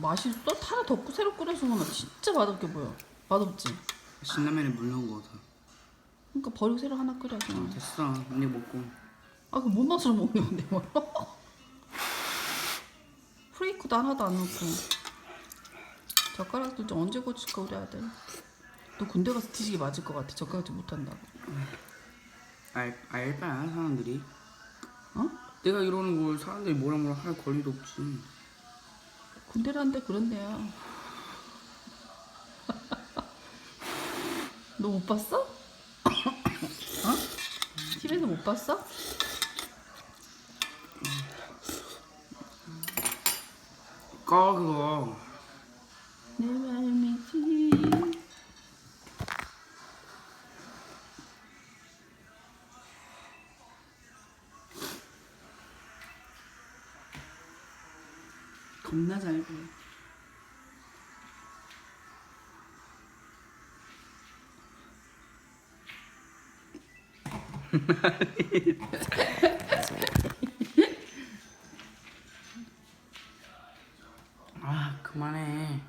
맛있어? 타다 덮고 새로 끓여서 먹으면 진짜 맛없게 보여. 맛없지? 신라면에 물 넣은 거다. 그러니까 버리고 새로 하나 끓여서. 어, 됐어. 이제 먹고. 아, 그뭔 맛으로 먹는 건데, 뭐. 프레이크도 하나도 안 넣고. 젓가락도 좀 언제 고칠까 그래야 돼. 너 군대 가서 뒤지게 맞을 것 같아. 젓가락질 못한다고. 알 알바야 사람들이. 어? 내가 이러는 걸 사람들이 뭐라 뭐라 할 권리도 없지. 군대라는데 그런데요. 너 못 봤어? 어? TV에서 못 봤어? 꺼 그거. 겁나 잘 보여. 아, 그만해.